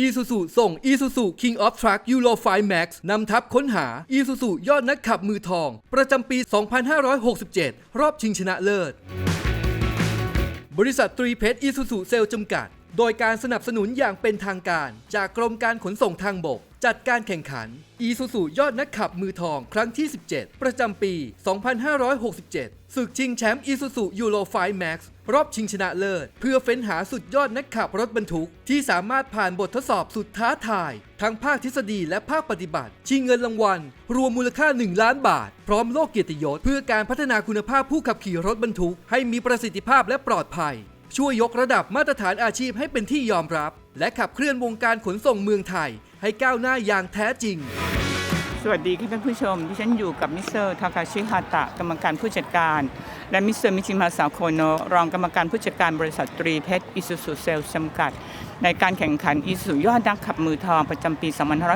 อีซูซูส่งอีซูซู King of Truck Euro 5 Max นำทัพค้นหาอีซูซูยอดนักขับมือทอง ประจำปี 2567 รอบชิงชนะเลิศ บริษัทตรีเพชรอีซูซูเซลจำกัด โดยการสนับสนุนอย่างเป็นทางการ จากกรมการขนส่งทางบก จัดการแข่งขัน อีซูซูยอดนักขับมือทองครั้งที่ 17 ประจำปี 2567 ศึกชิงแชมป์อีซูซูยูโร5 Max รอบชิงชนะเลิศ เพื่อเฟ้นหาสุดยอดนักขับรถบรรทุก ที่สามารถผ่านบททดสอบสุดท้าทาย ทั้งภาคทฤษฎีและภาคปฏิบัติ ชิงเงินรางวัล รวมมูลค่า 1 ล้านบาท พร้อมโลกเกียรติยศ เพื่อการพัฒนาคุณภาพผู้ขับขี่รถบรรทุก ให้มีประสิทธิภาพและปลอดภัย ช่วยยกระดับมาตรฐานอาชีพให้เป็นที่ยอมรับ และขับเคลื่อนวงการขนส่งเมืองไทย ให้ก้าวหน้าอย่างแท้จริง สวัสดีค่ะท่านผู้ชมที่ฉันอยู่กับมิสเตอร์ทาคาชิฮาตะกรรมการผู้จัดการ และมิสเตอร์มิจิมาสาโคโนรองกรรมการผู้จัดการบริษัทตรีเพชรอิสุสุเซลจำกัด ในการแข่งขันอิสุยอดนักขับมือทองประจำปี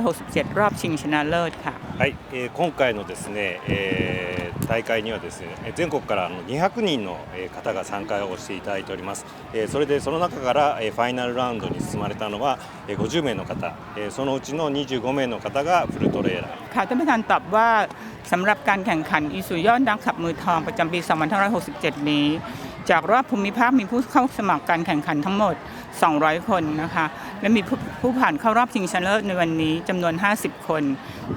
2567 รอบชิงชนะเลิศค่ะ はい、えー今回のですね、えー大会にはですね、えー全国からあの200人のえー方が参加をしていただいております。えーそれでその中からえーファイナルラウンドに進まれたのはえー50名の方、えーそのうちの25名の方がフルトレーラー。 ค่ะท่านประธานตอบว่าสำหรับการแข่งขันอิสุยอดนักขับมือทองประจำปี 2567 นี้ จากรอบภูมิภาคมีผู้เข้าสมัครการแข่งขันทั้งหมด 200 คนนะคะ และมีผู้ผู้ผ่านเข้ารอบชิงชนะเลิศในวันนี้จำนวน 50 คน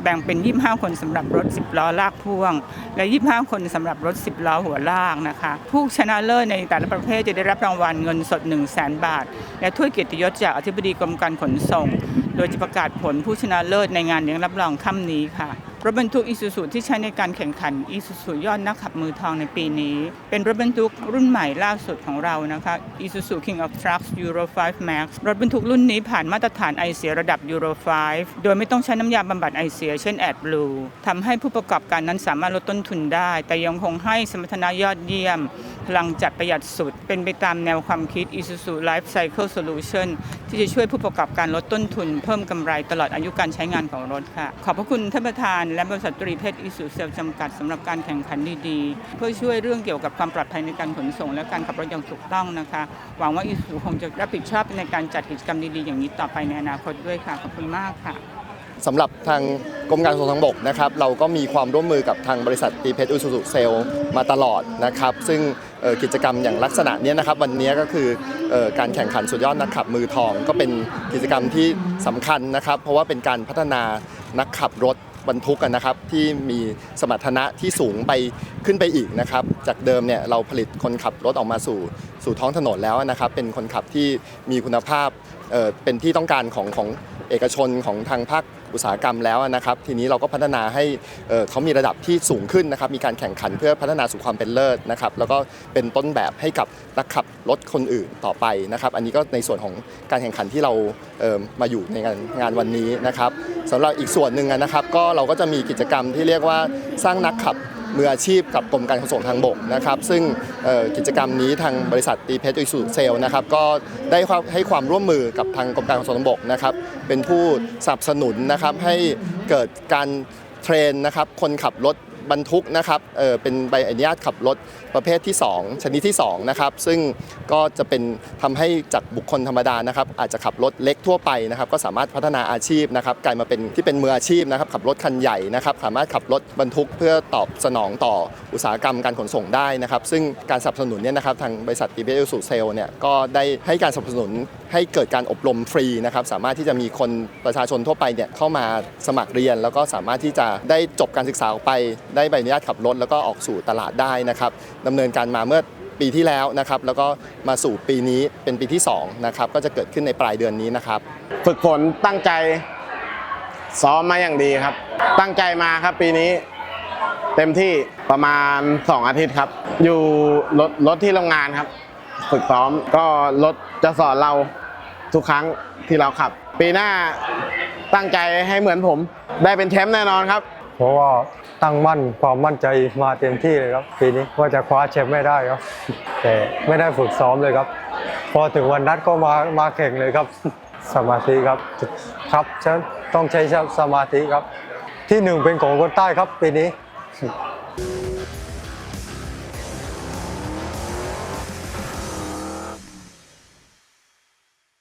แบ่งเป็น 25 คนสำหรับรถ 10 ล้อลากพ่วง และ 25 คนสำหรับรถ 10 ล้อหัวลากนะคะ ผู้ชนะเลิศในแต่ละประเภทจะได้รับรางวัลเงินสด 1 0 0 0 0แบาท และถ้วยเกียรติยศจากอธิบดีกรมการขนส่ง โดยจะประกาศผลผู้ชนะเลิศในงานเลี้ยงรับรองค่ำนี้ค่ะ รถบรรทุกอีซูซูที่ใช้ในการแข่งขันอีซูซูยอดนักขับมือทองในปีนี้ เป็นรถบรรทุกรุ่นใหม่ล่าสุดของเรานะคะ Isuzu King of Trucks Euro 5 Max รถบรรทุกรุ่นนี้ผ่านมาตรฐานไอเสียระดับ Euro 5 โดยไม่ต้องใช้น้ำยาบำบัดไอเสีย เช่น AdBlue ทำให้ผู้ประกอบการนั้นสามารถลดต้นทุนได้ แต่ยังคงให้สมรรถนะยอดเยี่ยม พลังจัดประหยัดสุด เป็นไปตามแนวความคิด Isuzu Life Cycle Solution ที่จะช่วยผู้ประกอบการลดต้นทุน เพิ่มกำไรตลอดอายุการใช้งานของรถค่ะ ขอบพระคุณท่านประธาน และบริษัทตรีเพชรอิสุเซลจำกัดสำหรับการแข่งขันดีๆ เพื่อช่วยเรื่องเกี่ยวกับความปลอดภัยในการขนส่ง และการขับรถอย่างถูกต้องนะคะ หวังว่าอิสุคงจะรับผิดชอบในการจัดกิจกรรมดีๆ อย่างนี้ต่อไปในอนาคตด้วยค่ะขอบคุณมากค่ะ สำหรับทางกรมการขนส่งทางบกนะครับเราก็มีความร่วมมือกับทางบริษัทตีเพชรอุสุสุเซลมาตลอดนะครับ ซึ่งกิจกรรมอย่างลักษณะนี้นะครับวันนี้ก็คือการแข่งขันสุดยอดนักขับมือทอง ก็เป็นกิจกรรมที่สำคัญนะครับ เพราะว่าเป็นการพัฒนานักขับรถบรรทุกกันนะครับที่มีสมรรถนะที่สูงไปขึ้นไปอีกนะครับ จากเดิมเนี่ยเราผลิตคนขับรถออกมาสู่สู่ท้องถนนแล้วนะครับ เป็นคนขับที่มีคุณภาพเป็นที่ต้องการของของเอกชนของทางภาคอุตสาหกรรมแล้วนะครับ ทีนี้เราก็พัฒนาให้เขามีระดับที่สูงขึ้นนะครับ มีการแข่งขันเพื่อพัฒนาสู่ความเป็นเลิศนะครับ แล้วก็เป็นต้นแบบให้กับนักขับรถคนอื่นต่อไปนะครับ อันนี้ก็ในส่วนของการแข่งขันที่เรามาอยู่ในงานงานวันนี้นะครับสำหรับอีกส่วนหนึ่งนะครับ ก็เราก็จะมีกิจกรรมที่เรียกว่าสร้างนักขับ มืออาชีพกับกรมการขนส่งทางบกนะครับซึ่งกิจกรรมนี้ทางบริษัทตีเพชรอิสุเซลนะครับก็ได้ให้ความร่วมมือกับทางกรมการขนส่งทางบกนะครับเป็นผู้สนับสนุนนะครับให้เกิดการเทรนนะครับคนขับรถ บรรทุกนะครับเออเป็นใบอนุญาตขับรถประเภทที่ 2 ชนิดที่2นะครับซึ่งก็จะเป็นทำให้จากบุคคลธรรมดานะครับอาจจะขับรถเล็กทั่วไปนะครับก็สามารถพัฒนาอาชีพนะครับกลายมาเป็นที่เป็นมืออาชีพนะครับขับรถคันใหญ่นะครับสามารถขับรถบรรทุกเพื่อตอบสนองต่ออุตสาหกรรมการขนส่งได้นะครับซึ่งการสนับสนุนเนี่ยนะครับทางบริษัท t b s สูเซลเนี่ยก็ได้ให้การสนับสนุน ให้เกิดการอบรมฟรีนะครับสามารถที่จะมีคนประชาชนทั่วไปเนี่ยเข้ามาสมัครเรียน แล้วก็สามารถที่จะได้จบการศึกษาออกไป ได้ใบอนุญาตขับรถแล้วก็ออกสู่ตลาดได้นะครับดำเนินการมาเมื่อปีที่แล้วนะครับแล้วก็มาสู่ปีนี้เป็นปีที่สองนะครับก็จะเกิดขึ้นในปลายเดือนนี้นะครับ ฝึกฝนตั้งใจซ้อมมาอย่างดีครับ ตั้งใจมาครับปีนี้ เต็มที่ประมาณ 2 อาทิตย์ครับ อยู่รถรถที่โรงงานครับ ฝึกซ้อมก็รถจะสอนเรา ทุกครั้งที่เราขับ ปีหน้าตั้งใจให้เหมือนผมได้เป็นแชมป์แน่นอนครับ เพราะว่าตั้งมั่นความมั่นใจมาเต็มที่เลยครับปีนี้ว่าจะคว้าแชมป์ไม่ได้ครับ แต่ไม่ได้ฝึกซ้อมเลยครับ พอถึงวันนัดก็มามาแข่งเลยครับ สมาธิครับครับฉันต้องใช้สมาธิครับ ที่หนึ่งเป็นของคนใต้ครับปีนี้